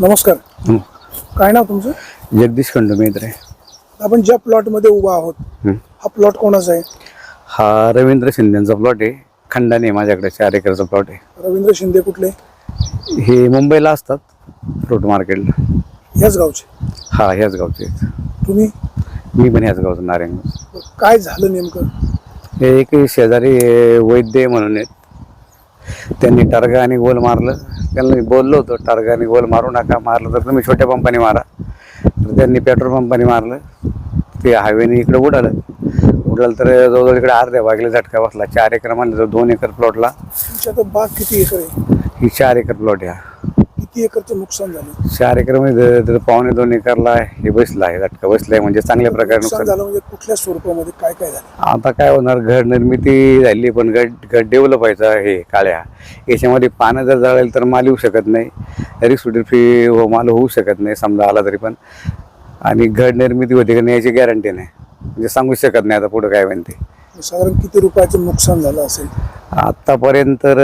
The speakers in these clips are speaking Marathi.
नमस्कार. हं. काय नाव तुमचं? जगदीश खंडू मित्र आपण ज्या प्लॉटमध्ये उभा आहोत हा. प्लॉट कोणाचा आहे? हा रवींद्र शिंदेचा प्लॉट आहे. खंडाने आहे माझ्याकडे चार एकरचा प्लॉट आहे. रवींद्र शिंदे कुठले? हे मुंबईला असतात फ्रूट मार्केटला याच गावचे. हा ह्याच गावचे आहेत. तुम्ही? मी पण ह्याच गावचा नारायण. काय झालं नेमकं? हे एक शेजारी वैद्य म्हणून आहेत. त्यांनी टारगा आणि गोल मारलं. त्यांना मी बोललो होतो टारगा आणि गोल मारू नका मारलं तर तुम्ही छोट्या पंपाने मारा. तर त्यांनी पेट्रोल पंपाने मारलं. ते हायवेने इकडं उडालं. उडालं तर जवळजवळ इकडे अर्ध्या भागेला झटका बसला. चार एकर म्हणलं तर दोन एकर प्लॉटला. बाग किती एकर आहे? ही चार एकर प्लॉट आहे. किती एकरचं नुकसान झालं? चार एकरमध्ये तर पावणे दोन एकरला हे बसला आहे झटका बसलाय म्हणजे चांगल्या प्रकारे नुकसान. नुकसान झालं म्हणजे कुठल्या स्वरूपामध्ये काय काय झालं? आता काय होणार घड निर्मिती झाली पण गट गट डेव्हलप व्हायचा हे काळ्या. याच्यामध्ये पानं जर जळेल तर माल येऊ शकत नाही. रिक्स फ्री हो माल होऊ शकत नाही समजा आला तरी पण. आणि घड निर्मिती होते का नाही याची गॅरंटी नाही. म्हणजे सांगू शकत नाही आता पुढं काय म्हणते. साधारण किती रुपयाचं नुकसान झालं असेल? आत्तापर्यंत तर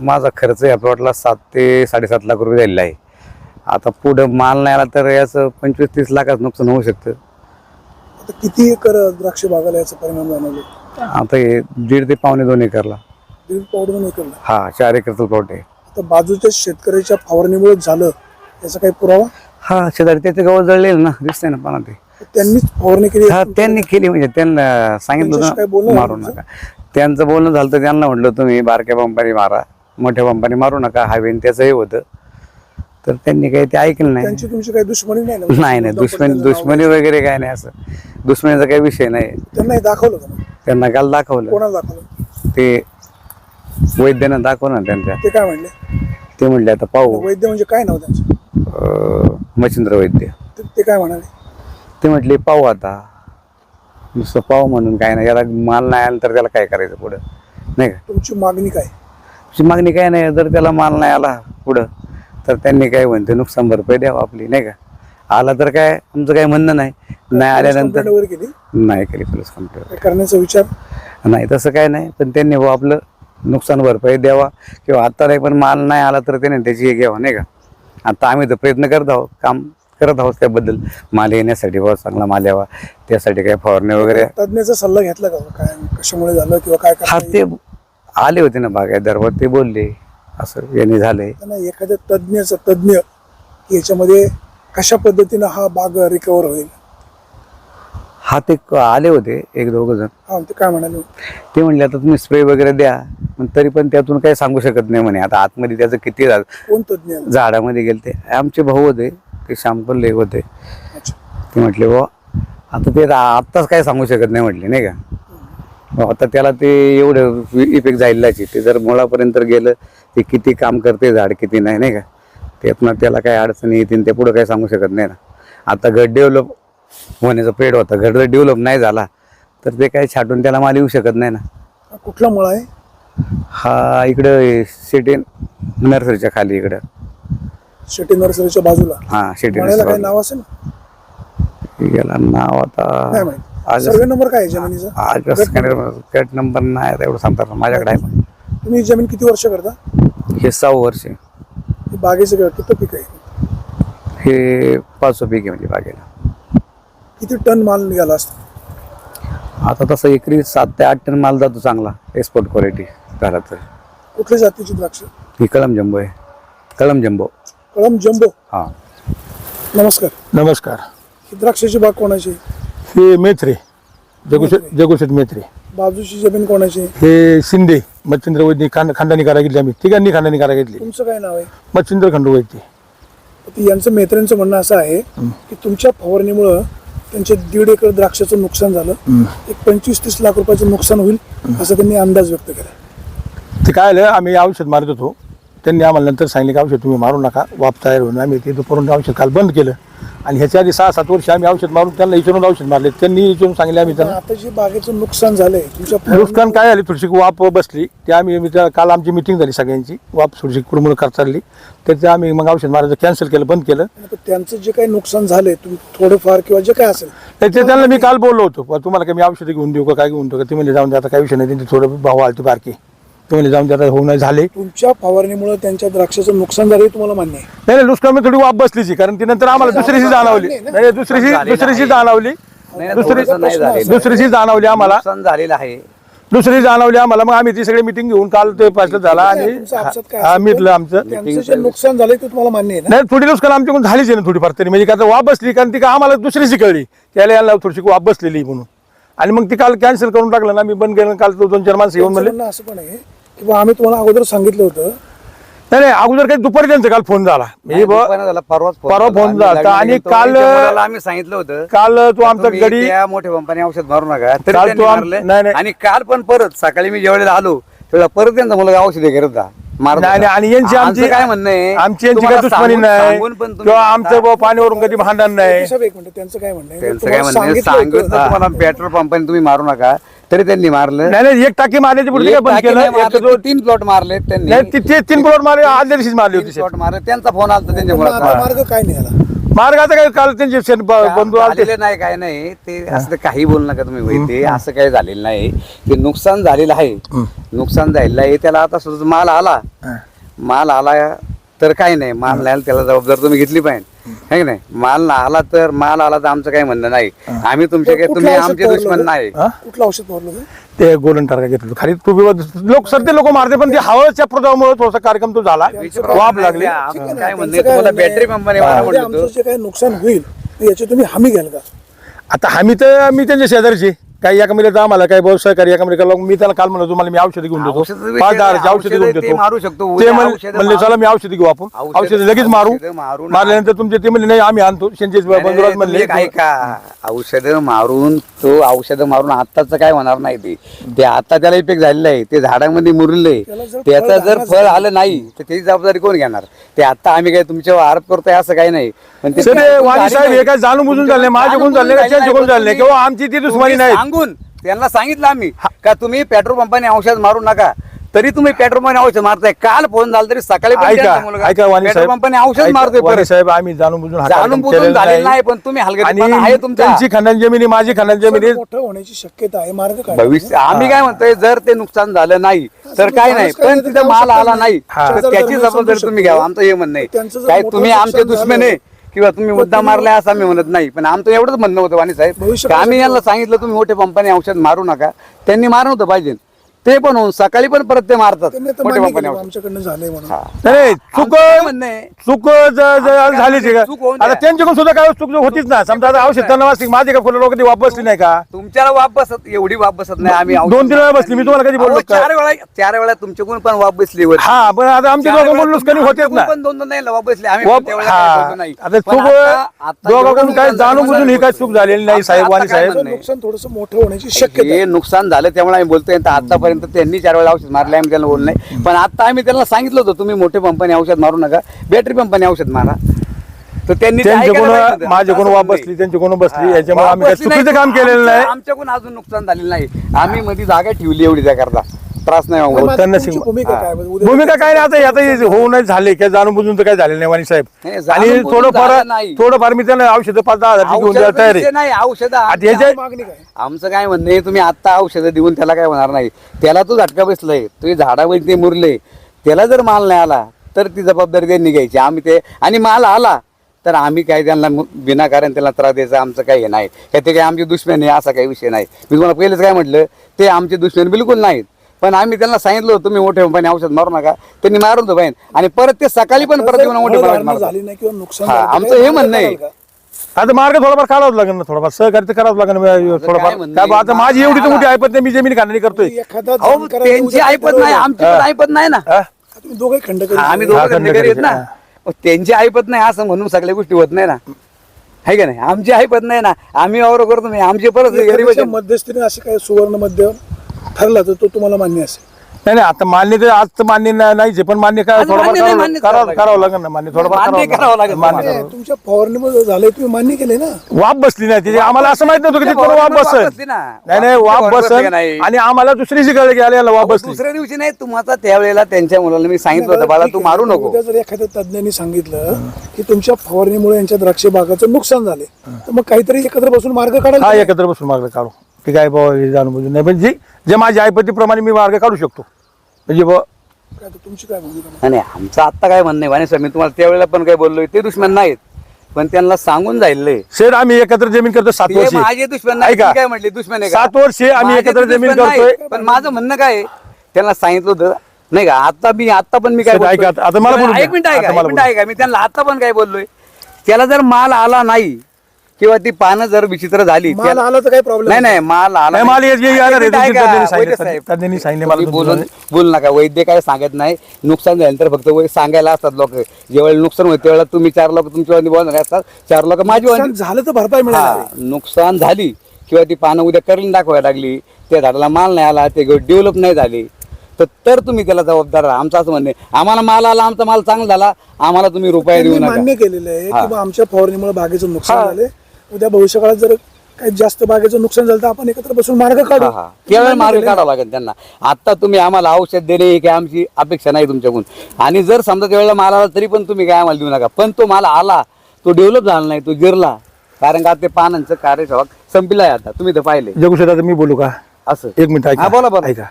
माझा खर्च या प्लॉटला सात ते साडेसात लाख रुपये झालेला आहे. आता पुढं माल नाही आला तर याचं पंचवीस तीस लाखाचं नुकसान होऊ शकतं. आता किती एकर द्राक्ष बागाला याचा परिणाम जाणवला? आता हे दीड ते पावणे दोन एकरला. दीड पावडून एकरला. हा चार एकरचा प्लॉट आहे. आता बाजूच्या शेतकऱ्याच्या फवारणीमुळे झालं याचा काही पुरावा? हा शेजारी त्याचे गाव जळलेलं ना दिसतंय ना पाना ते. त्यांनीच फवारणी केली. हा त्यांनी केली म्हणजे त्यांना सांगितलं त्यांच्याशी काय होतं मारू नका. त्यांचं बोलणं झालं तर त्यांना म्हटलं तुम्ही बारक्या पंपाने मारा मोठ्या पंपाने मारू नका हवेन त्याचंही होतं. तर त्यांनी काही ते ऐकलं नाही. त्यांची तुमची काही दुश्मनी नाही ना? नाही नाही दुश्मनी दुश्मनी वगैरे काय नाही असं. दुश्मनीचा काही विषय नाही. त्यांना हे दाखवलं का मग? त्यांना काल दाखवलं. कोणाला दाखवलं? ते वैद्यानं दाखवलं ना त्यांच्या. ते काय म्हणले? ते म्हणले आता पाहू. वैद्य म्हणजे काय नाव त्यांचं? अं, मच्छिंद्र वैद्य. ते- ते काय म्हणाले? ते म्हटले पाहू आता. नुसतं पाहू म्हणून काय नाही. याला माल नाही आला तर त्याला काय करायचं पुढं? नाही का? तुमची मागणी काय? तुमची मागणी काय नाही. जर त्याला माल नाही आला पुढं तर त्यांनी काय म्हणते नुकसान भरपाई द्यावं आपली. नाही का? आला तर काय? आमचं काय म्हणणं नाही. नाही आल्यानंतर नाही केली पोलीस कंप्लेंट. करण्याचा विचार? नाही तसं काय नाही. पण त्यांनी बुवा आपलं नुकसान भरपाई द्यावा किंवा आता नाही पण माल नाही आला तर त्याने त्याची हे घ्यावा. नाही का? आता आम्ही तर प्रयत्न करत आहोत. काम करत आहोत त्याबद्दल. माल येण्यासाठी बुवा चांगला माल यावा त्यासाठी काय फवारणी वगैरे. तज्ञाचा सल्ला घेतला का काय कशामुळे झालं किंवा काय हा करता ते येईल? आले होते ना बागायतदारवर ते बोलले. असं यांनी झालंय. त्यांना एखाद्या तज्ञाचा तज्ञ याच्यामध्ये कशा पद्धतीनं हा बाग रिकवर होईल? हा ते क- आले होते एक दोघ जण. हा ते काय म्हणाले? ते म्हणले आता तुम्ही स्प्रे वगैरे द्या पण तरी पण त्यातून काही सांगू शकत नाही म्हणे. आता आतमध्ये त्याचं किती झा- कोण तज्ञ? झाडामध्ये गेले ते आमचे भाऊ होते. ते श्यामपल्ले होते. अच्छा. ते म्हटले बुवा आता ते आत्ताच काय सांगू शकत नाही म्हटले नाही का? आता त्याला ते एवढं इफेक्ट जायलाची. ते जर मुळापर्यंत गेलं ते किती काम करते झाड किती नाही नाही का? त्यातनं त्याला काय अडचणी येतील ते पुढं काही सांगू शकत नाही ना. आता घट डेव्हलप होण्याचा पेड होता. घट जर डेव्हलप नाही झाला तर ते काही छाटून त्याला माल येऊ शकत नाही ना. कुठला मळा आहे? हा इकडं सिटी नर्सरीच्या खाली इकडं. शेटी नर्सरीच्या बाजूला. हा काही नाव असेल? याला नाव आता नाही माहिती. आज सर्वे नंबर काय आहे जमिनीचा? आज कट नंबर? नाही आता एवढं सांगतात माझ्याकडे आहे पण. तुम्ही ही जमीन किती वर्ष करता? हे सहा वर्ष. आहे. ही बागेचं काय किती पीक आहे? हे पाच पीक आहे म्हणजे बागेला. किती टन माल निघाला असतो? आता तसं एकरी सात ते आठ टन माल जातो चांगला एक्सपोर्ट क्वालिटी झाला तर. कुठल्या जातीची द्राक्ष? ही कळम जंबो आहे. कळम जंबो कळम जम्बो. हा. नमस्कार. नमस्कार. ही द्राक्षाची बाग कोणाची? हे मेत्रे. जगुशेठ जगुशेठ मेत्रे. बाजूची जमीन कोणाची? हे शिंदे मच्छिंद्र वैद्य खांड खांडानी करा घेतली आम्ही तिघांनी खांडानी करा घेतली तुमचं काय नाव आहे? मच्छिंद्र खंडू वैद्य. तर यांचं मित्रांचं म्हणणं असं आहे की तुमच्या फवारणीमुळं त्यांचे दीड एकर द्राक्षाचं नुकसान झालं. एक पंचवीस तीस लाख रुपयाचं नुकसान होईल असं त्यांनी अंदाज व्यक्त केला. ते काय आलं? आम्ही औषध मारत होतो. त्यांनी आम्हाला नंतर सांगितलं की औषध तुम्ही मारू नका वाप तयार होऊन आम्ही ते दुपारून औषध काल बंद केलं. आणि ह्याच्या आधी सहा सात वर्ष आम्ही औषध मारून त्यांना विचारून औषध मारले. त्यांनी विचारून सांगितले आम्ही त्यांना. आता जे बागेचं नुकसान झालंय तुमच्या नुकसान काय झाली थोडीशी वाप बसली. ते आम्ही मी त्या- काल आमची मिटिंग झाली सगळ्यांची. वाप थोडीशी कुडमुड करता चालली. त्याचं आम्ही मग औषध मारायचं कॅन्सल केलं बंद केलं. त्यांचं जे काही नुकसान झालंय तुम्ही थोडंफार किंवा जे काय असेल त्याचे त्यांना मी काल बोललो होतो. "बुवा, तुम्हाला काय मी औषधी घेऊन देऊ का काय घेऊन देऊ का? ते म्हणजे जाऊन दे आता काही विषय नाही त्यांचे थोडं भाव आलते बारके. ते म्हणजे जाऊन त्याला होऊ नाही झाले. तुमच्या फवारणीमुळे त्यांच्या द्राक्षाचं नुकसान झालं हे तुम्हाला मान्य आहे. नाही नाही नुसकान थोडी वाप बसलीची कारण ती नंतर आम्हाला दुसरीशी जाणवली. नाही, नाही दुसरीशी दुसरीशी. जाणवली. नाही, नाही, दुसरी थोडंसं नाही झालेलं. दुसरीशी जाणवली आम्हाला. नुकसान झालेलं आहे. दुसरी जाणवली आम्हाला. मग आम्ही ती सगळी मिटिंग घेऊन काल ते पाहिलं झाला आणि तुमचं आपसात काय हा, असेल मिटलं आमचं त्यांचं जे नुकसान झालंय ते तुम्हाला मान्य आहे ना? नाही थोडी नुकसान आमच्याकडून झालीच आहे ना थोडीफार तरी. म्हणजे का तर वाप बसली कारण ती का आम्हाला दुसरीशी कळली. त्याला याला थोडीशी वाप बसलेली म्हणून. आणि मग ती काल कॅन्सल करून टाकलं ना मी बंद केलं काल तो दोन चार माणसं येऊन म्हणले असं पण आहे की बा आम्ही तुम्हाला अगोदर सांगितलं होतं नाही नाही अगोदर काही दुपारी त्यांचा काल फोन झाला मी नाही, ब- दुपारनं झाला, परवाच फोन परवा झाला. फोन आम्ही झाला. आणि. काल- मुलाला आम्ही सांगितलं होतं काल तो आमचा तुम्ही गडी त्या मोठ्या कंपनी औषध मारू नका तरी काल त्यांनी तो आम- मारलं. नाही, नाही. आणि काल पण परत सकाळी मी ज्यावेळेला आलो तेव्हा परत त्यांचा मुलगा औषध करत होता मारत नाही होता. नाही, आणि यांची आमचं आमची काय म्हणणं आहे? आमची यांची तुम्हाला काही दुश्मनी सांगून- नाही. सांगून पण तुम्ही किंवा आमचं बुवा पाण्यावरून कधी भांडण नाही. साहेब एक मिनिट त्यांचं काय म्हणणं आहे? त्यांचं तुम्हाला काय म्हणणं आहे, सांगितलं सांगितलं होतं. तुम्हाला पेट्रोल पंपाने तुम्ही मारू नका. तरी त्यांनी मारलं. नाही नाही एक टाकी मारण्याची पुढे काय एक बंद केलं? नाही एक मारलं, दोन- ते तीन प्लॉट मारले त्यांनी. नाही ती- ते तीन प्लॉट मारले आदल्या दिवशीच मारली तीन होती प्लॉट मारले. त्यांचा फोन आला त्यांच्या पण आता मुलाचा मार्ग काय निघाला? मार्गाचा काय काल त्यांचे ब- बंधू आले झालेलं नाही काय नाही. ते असं ते काही बोलू नका तुम्ही वैते असं काही झालेलं नाही. ते नुकसान झालेलं आहे. नुकसान झालेलं आहे. त्याला आता सुद्धा माल आला. माल आला तर काही नाही. माल नाही आला त्याला जबाबदार तुम्ही घेतली पाहिजे है की नाही? माल ना आला तर माल आला तर आमचं काही म्हणणं नाही. आम्ही तुमचे काय कुठलं तुम्ही आमचे दुश्मन? नाही? कुठलं औषध होतं? ते गोल्डन टार्गा घेतलं. खाली टोपी लोक सध्या लोक मारते पण ते हवाच्या प्रभावामुळे थोडासा कार्यक्रम तो झाला. वाप लागली. काय तुम्हाला? बॅटरी आमचं जे काही नुकसान होईल याची तुम्ही हमी घ्याल का? आता आम्ही तर मी त्यांच्या शेजारची. काही एका मिनिट आम्हाला काही बहुत सहकारी एका मिनिट मी त्याला काल म्हणलं तुम्हाला मी औषधं घेऊन देतो. पाच दहा नाही, औषधी घेऊन औषधं ते देतो. मारू शकतो. ते उद्या म्हण- औषधं म्हणले मारू- चला मी औषधी घेऊ आपण. औषधं- औषधी लगेच मारू. औषधं मारल्यानंतर तुमचे ते म्हणले नाही आम्ही आणतो. शेंचे बंधुराज म्हणले काय का औषधं मारून तो औषधं मारून आत्ताच काय होणार नाही ते. ते आता त्याला इफेक्ट झालेलं आहे. ते झाडामध्ये मुरले. त्याचं जर फळ. आलं नाही तर त्याची जबाबदारी कोण घेणार? ते आता आम्ही काय तुमच्यावर आरोप करतोय असं काही नाही. पण ते सर, वाणी झाली साहेब हे. काय जाणून बुजून झाले माझ्याकडून झाले का जाणून त्यांच्याकडून बुजून झाले झाली किंवा आमची ती दुश्मनी नाही सांगून त्यांना सांगितलं आम्ही का तुम्ही पेट्रोल पंपाने औषध मारू नका. तरी तुम्ही पेट्रोल पंपाने औषध मारताय. काल फोन झाला तरी सकाळी पण त्यांचा ऐका मुलगा ऐका वाणी पेट्रोल साहेब. पंपाने औषध मारतोय वाणी परत. साहेब आम्ही जाणून बुजून हा जाणून कार्यक्रम बुजून केलेला झालेलं नाही. पण तुम्ही हलगर्जीपणा आहे तुमचा. त्यांची खंडन जमिनी माझी खंडन जमिनी मोठं होण्याची शक्यता आहे मार्ग काय भविष्य आम्ही काय म्हणतोय जर ते नुकसान झालं नाही तर काय नाही पण तिथे माल आला नाही. हा. तर त्याची जबाबदारी तुम्ही. घ्यावा आमचं हे म्हणणं आहे. काय तुम्ही आमचे दुश्मन आहे. किंवा तुम्ही मुद्दा मारलाय असं आम्ही म्हणत नाही. पण आमचं एवढंच म्हणणं होतं वाणी साहेब. आम्ही यांना सांगितलं तुम्ही मोठे पंपाने औषध मारू नका. त्यांनी मारलं होतं पाहिजे. ते पण होऊन सकाळी पण परत ते मारतात त्यांनी तर मोठे मान्य पंपाने केलं, औषध आमच्याकडनं झालंय म्हणून नाही चूक आमचं काय म्हणणं आहे चूक ज- ज- झालीच आहे का चूक होऊन आता द्या. त्यांच्याकडून सुद्धा काय चूक होतीच ना समजा आता औषध वाचली माझी का फुलं लोक ती वापसली नाही का तुमच्याला वाप बसत एवढी वाप बसत नाही आम्ही दोन तीन वेळा बसली. मी तुम्हाला कधी बोललो अहो, का? चार वेळा चार वेळा तुमच्याकडून पण वाप बसली वर हा पण आता आमचे चार दोघं वेळा बोललोच कधी होतेच ना पण दोन दोन नाही वाप बसले आम्ही वाप- पण त्यावेळेला हा. काही बोललो नाही. आता पण चूक आता- आता दोघांकडून काय जाणून बुजून ही काय. चूक झालेली नाही आता- साहेब आता काय साहेब म्हणणं आहे? नुकसान थोडस मोठं होण्याची शक्यता हे आहे. नुकसान झालं त्यामुळे आम्ही बोलतोय आतापर्यंत त्यांनी चार वेळा औषध मारले आम्ही त्यांना बोललो नाही. पण आता आम्ही त्यांना सांगितलं होतं तुम्ही मोठे पंपाने औषध मारू नका बॅटरी पंपाने औषध मारा. तर त्यांनी त्यांच्याकडून. माझ्याकडून. बसली त्यांच्याकडून बसली याच्यामुळे आम्ही चुकीचं काम केलेलं नाही. आमच्याकडून अजून नुकसान झालेलं नाही. आम्ही मध्ये जागा ठेवली एवढी त्याकरता त्रास नाही. आता त्यांना तुमची शिकवा. भूमिका काय? उद्या- भूमिका काय नाही आता आता हे होऊ नाही झाले काय जाणून बुजून तर काय झालेलं नाही वाणी साहेब. नाही, आणि बुजून थोडंफार झालं नाही. थोडंफार मी त्यांना औषधं पाच दहा हजारची घेऊन औषधाचा तयार. नाही औषध आता याच्या- मागणी काय? आमचं काय म्हणणं आहे तुम्ही आता औषधं देऊन त्याला काय होणार नाही. त्याला तो झटका बसलाय. तुम्ही झाडावर ते मुरले. त्याला जर माल नाही आला तर ती जबाबदारी त्यांनी घ्यायची. आम्ही ते आणि माल आला तर आम्ही काय त्यांना मु- विनाकारण त्याला त्रास द्यायचा आमचं काही हे नाही. का ते काय आमचे दुश्मन आहे असा काही विषय नाही. मी तुम्हाला पहिलेच काय म्हटलं ते आमचे दुश्मन बिलकुल नाहीत. पण आम्ही त्यांना सांगितलं होतं तुम्ही मोठे कंपनी औषध मारू नका. त्यांनी मारून होतं पाहिजे आणि परत ते सकाळी पण परत येऊन मोठे मारतात. झाली नाही किंवा नुकसान हा, आमचं हे म्हणणं आहे. आता मार्ग थोडाफार काढावं लागेल ना थोडाफार. सहकार्य तर करावं लागेल थोडंफार. काय आता माझी एवढी तर मोठी ऐपत नाही मी जमीन खाणी करतोय. एखादा अहो जाणकाराने त्यांची ऐपत नाही आमची पण ऐपत नाही ना. हा? तुम्ही दोघे खंड हा, आम्ही हा, दोघं खंडेकरी आहेत ना. मग त्यांची ऐपत नाही असं म्हणून सगळ्या गोष्टी होत नाही ना. आहे का नाही? आमची ऐपत नाही ना. आम्ही वावर करतो नाही आमची परत गरीब एखाद्याच्या मध्यस्थीने असे काही सुवर्ण मध्य ठरला तर तो तुम्हाला मान्य असेल नाही नाही आता मान्य तर आज तर मान्य नाही- नाहीच आहे, पण मान्य काय आज थोडंफार मान्य नाही, करावं करावं करावं करावं लागेल ना मान्य थोडंफार मान्य करावं लागेल मान्य. करावं. तुमच्या फवारणीमध्ये झालंय तुम्ही मान्य केले ना वाप बसली नाही तिथे आम्हाला असं माहीत नव्हतं की ती कोण वाप वाप बसल बसली ना. नाही नाही वाप वाप बसली बसल नाही. आणि आम्हाला दुसरीची कळ गेली याला वाप बसली दुसऱ्या दिवशी नाही तुम्हाला त्यावेळेला त्यांच्या मुलाला मी सांगितलं होतं बाळा तू. मारू नको उद्या जर एखाद्या तज्ञांनी सांगितलं की तुमच्या फवारणीमुळे यांच्या द्राक्ष बागाचं नुकसान झाले तर मग काहीतरी एकत्र बसून मार्ग हा काढायला एकत्र बसून मार्ग काढू ठीक आहे बाबा जाणून नाही. पण जी जे माझ्या ऐपतीप्रमाणे मी मार्ग काढू शकतो. म्हणजे काय तर तुमची काय भूमिका नाही नाही, आमचं आत्ता काय म्हणणं आहे वाणी साहेब मी तुम्हाला त्यावेळेला पण काय बोललोय ते दुश्मन नाहीत. पण त्यांना सांगून जाईल शेर आम्ही एकत्र जमीन करतो सात ते वर्षी. माझे दुश्मन नाही तुम्ही काय म्हटले दुश्मन आहे का? सात वर्षे आम्ही माझे एकत्र दुश्मन जमीन नाही, करतोय पण माझं म्हणणं काय आहे, त्यांना सांगितलं होतं नाही का? आता मी आता पण मी काय सर, ऐका, बोलतोय? आता मला बोलू द्या. एक मिनिट ऐका आता एक मला मिनिट बोलू ऐका मी त्यांना आता पण काय बोललोय त्याला जर माल आला नाही किंवा ती पानं जर विचित्र झाली माल त्याला- आला तर काही प्रॉब्लेम नाही नाही माल आला नाही, माल आहे. सांगितलं, वैद्य साहेब. तज्ञांनी सांगितले मला तुम्ही दोन बोलून दिवस. बोल नका. वैद्य काय सांगत नाही. नुकसान झालं तर फक्त वै- सांगायला असतात लोक. जेव्हा नुकसान होते त्यावेळेला तुम्ही चार लोक तुमच्या बोलणारे असतात. चार लोक माझी नुकसान झालं तर भरपाई मिळेल हा नुकसान झाली किंवा ती पानं उद्या करून दाखवायला लागली त्या झाडाला माल नाही आला ते डेव्हलप नाही झाले तर तर तुम्ही त्याला जबाबदार राहा. आमचं असं म्हणणे आम्हाला माल आला आमचा माल चांगला झाला आम्हाला तुम्ही रुपये देऊ त्यांनी नका. मान्य केलेलं आहे हा. की बा आमच्या फवारणीमुळे बागेचं नुकसान. झाले उद्या भविष्यकाळात जर काही जास्त बागेचं नुकसान झालं तर आपण एकत्र बसून मार्ग काढू. हा. केवळ मार्ग काढावा लागेल त्यांना. आता तुम्ही आम्हाला औषध देणे ही काही आमची अपेक्षा नाही तुमच्याकडून. आणि जर समजा त्यावेळेला माल आला तरी पण तुम्ही काय आम्हाला देऊ नका. पण तो माल आला तो डेव्हलप झाला नाही तो जिरला कारण का ते पानांचं कार्यक्षमक संपलाय आता. तुम्ही तर पाहिले. जगुशेठ आता मी बोलू का? असं. एक मिनिट ऐका. हा, बोला, बोला. ऐका.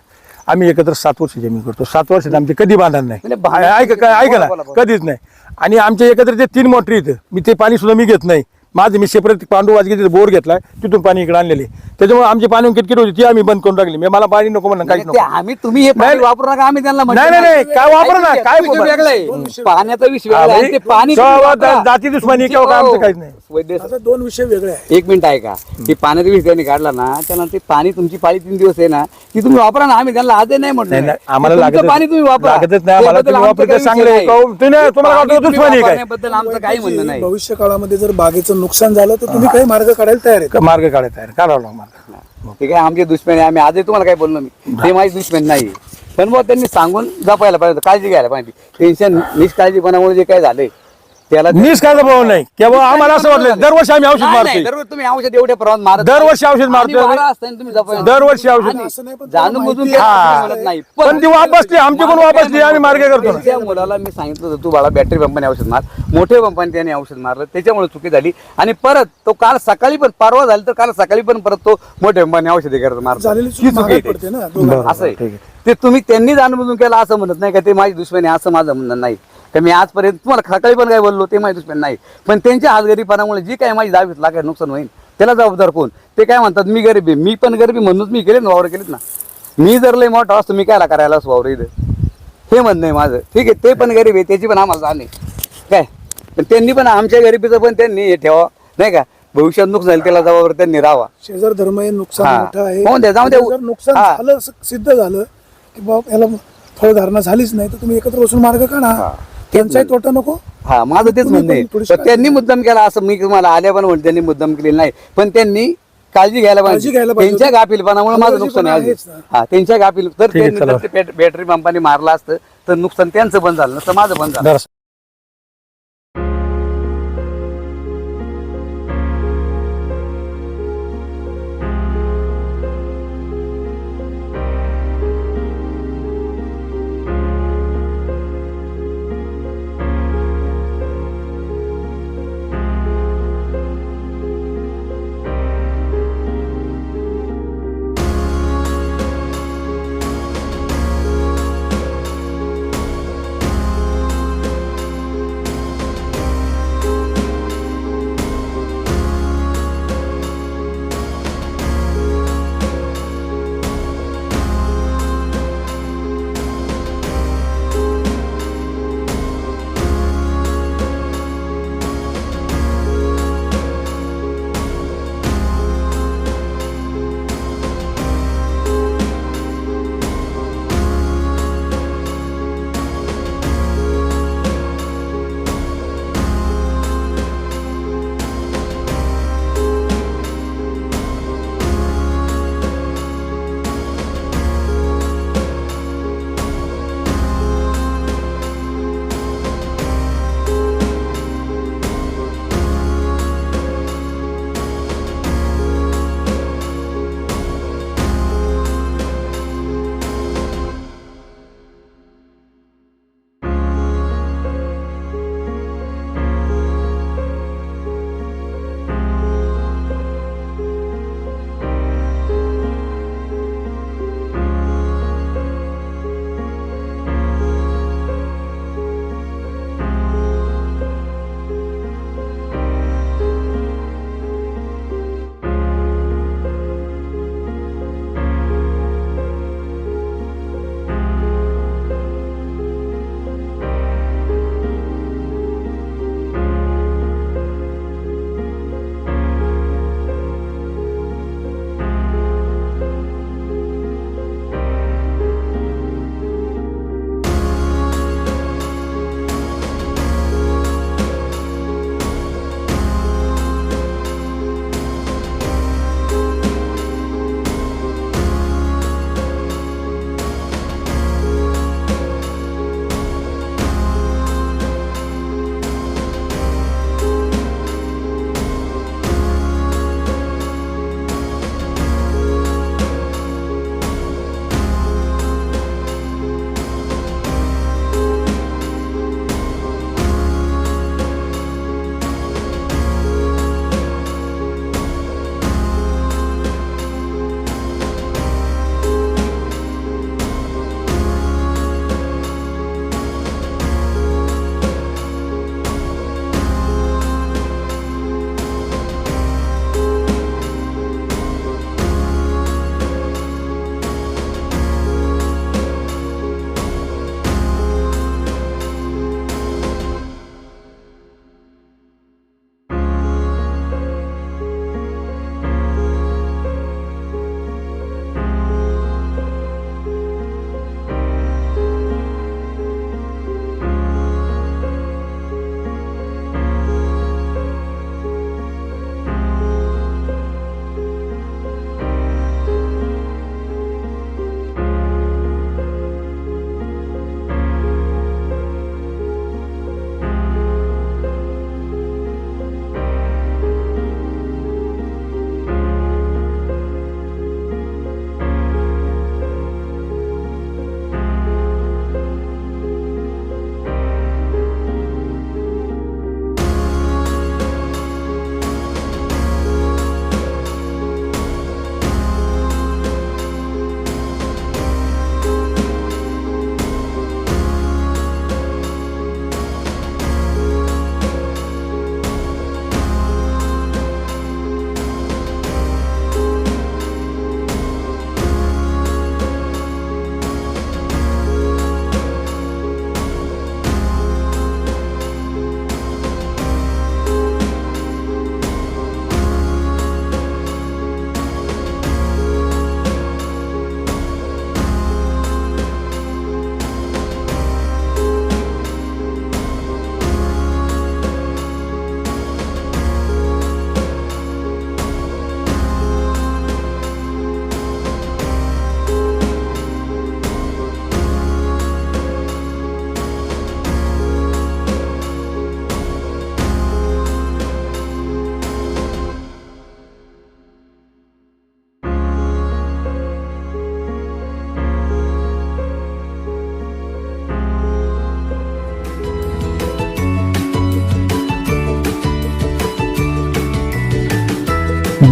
आम्ही एकत्र सात वर्ष जमीन करतो. सात वर्षात आमचे कधी बांधणार नाही. बांधणार ऐका काय ऐका बोला, बोला, ना बोला. कधीच नाही. आणि आमच्या एकत्र जे तीन मोटरी आहेत मी ते पाणी सुद्धा मी घेत नाही. माझं मी सेपरेट पांडू वाजगी बोर घेतलाय तिथून पाणी इकडे आणलेले त्याच्यामुळे आमची पाणी किटकिट होती ती आम्ही बंद करून टाकली मी मला पाणी नको म्हणलं काहीच नाही, ते नको आम्ही तुम्ही हे पाणी. वापरू नका आम्ही त्यांना म्हणतो नाही, नाही, नाही, काय वापरू नका, घ्या, काय विषय बोला? वेगळा आहे पाण्याचा विषय वेगळा आहे. हा, आणि ते पाणी सवा- तुम्ही वापरा. जाती दुश्मनी किंवा काय आमचं काहीच नाही. वैद्य आता दोन विषय वेगळे आहेत एक मिनिट ऐका ती पाण्याचा विषय त्यांनी काढला ना त्याला ते पाणी तुमची पाळी तीन दिवस आहे ना ती तुम्ही वापरा ना आम्ही त्यांना आजही नाही नाही, म्हटलं नाही, आम्हाला तुमचं लागतच- पाणी तुम्ही वापरा. लागतच नाही, आम्हाला त्याबद्दल तुम्ही आमचं काही चांगलं विषय आहे. नाही. काहून- तुम्ही- ते तुम्हाला पाणी काय? वापरण्याबद्दल आमचं काही म्हणणं नाही. भविष्य काळामध्ये जर बागेचं नुकसान झालं तर तुम्ही काही मार्ग काढायला तयार आहेत. मार्ग काढायचा आहे काढावं लागणार मार्ग ते काय आमचे दुश्मन आहे आम्ही आजही तुम्हाला काय बोललो मी ते माझी दुश्मन नाही. पण मग त्यांनी सांगून जपायला पाहिजे काळजी घ्यायला पाहिजे. टेन्शन निष्काळजीपणामुळे जे काय झालंय त्याला मीच काय भाऊ नाही. किंवा आम्हाला असं वाटलं दरवर्षी आम्ही औषध नाही, नाही, मारतो दररोज तुम्ही औषध एवढ्या प्रमाणात मारत दरवर्षी औषध मारतोय. जपायला- दरवर्षी औषध जाणून बुजून म्हणत नाही. पण ती वापसली, आमची पण वापसली, आम्ही मार्ग करतो ना. त्या मुलाला मी सांगितलं होतं तू बाळा बॅटरी पंपाने औषध मार. मोठ्या पंपाने त्याने औषध मारलं त्याच्यामुळे चुकी झाली. आणि परत तो काल सकाळी पण परवा झाली तर काल सकाळी पण परत तो मोठ्या पंपाने औषधी करत मारतो. झालेली चूक ही चुकी पडते ना. दोघांना. असं आहे. आहे. ते तुम्ही त्यांनी जाणून बुजून केलं असं म्हणत नाही का ते माझी दुश्मनी आहे, असं माझं म्हणणं नाही. तर मी आजपर्यंत तुम्हाला सकाळी पण काय बोललो ते माझी दुश्मन नाही. पण त्यांच्या हातगरीपणामुळे जी काय माझी दहावीत लाख नुकसान होईल त्याला जबाबदार कोण? ते काय म्हणतात मी गरीब आहे. मी पण गरीबी म्हणूनच मी केले ना वावर केलेत ना. मी जर लय मोठा असतो मी कायला करायला असं वावर इथं? हे म्हणणं आहे माझं. ठीक आहे ते पण गरीब आहे त्याची पण आम्हाला जाण आहे. काय? पण त्यांनी पण आमच्या गरिबीचं पण त्यांनी हे ठेवा नाही का? भविष्यात नुकसान झालं त्याला जबाबदार त्यांनी राहावा. शेजार धर्म हे नुकसान. मोठं आहे. होऊन द्या, जाऊ द्या. जर नुकसान. झालं सिद्ध झालं की बाबा याला फळधारणा झालीच नाही तर तुम्ही एकत्र बसून मार्ग काढा. त्यांचाही तोटा नको. हा माझं तेच म्हणणं आहे. पण पण त्यांनी मुद्दाम केला असं मी तुम्हाला आल्या पण म्हणतो त्यांनी मुद्दाम केलेलं नाही. पण त्यांनी काळजी घ्यायला पाहिजे. त्यांच्या गाफीलपणामुळे माझं नुकसान आहे. हा त्यांच्या गाफील तर बॅटरी पंपाने मारलं असतं तर नुकसान त्यांचं बंद झालं नसतं माझं बंद झालं.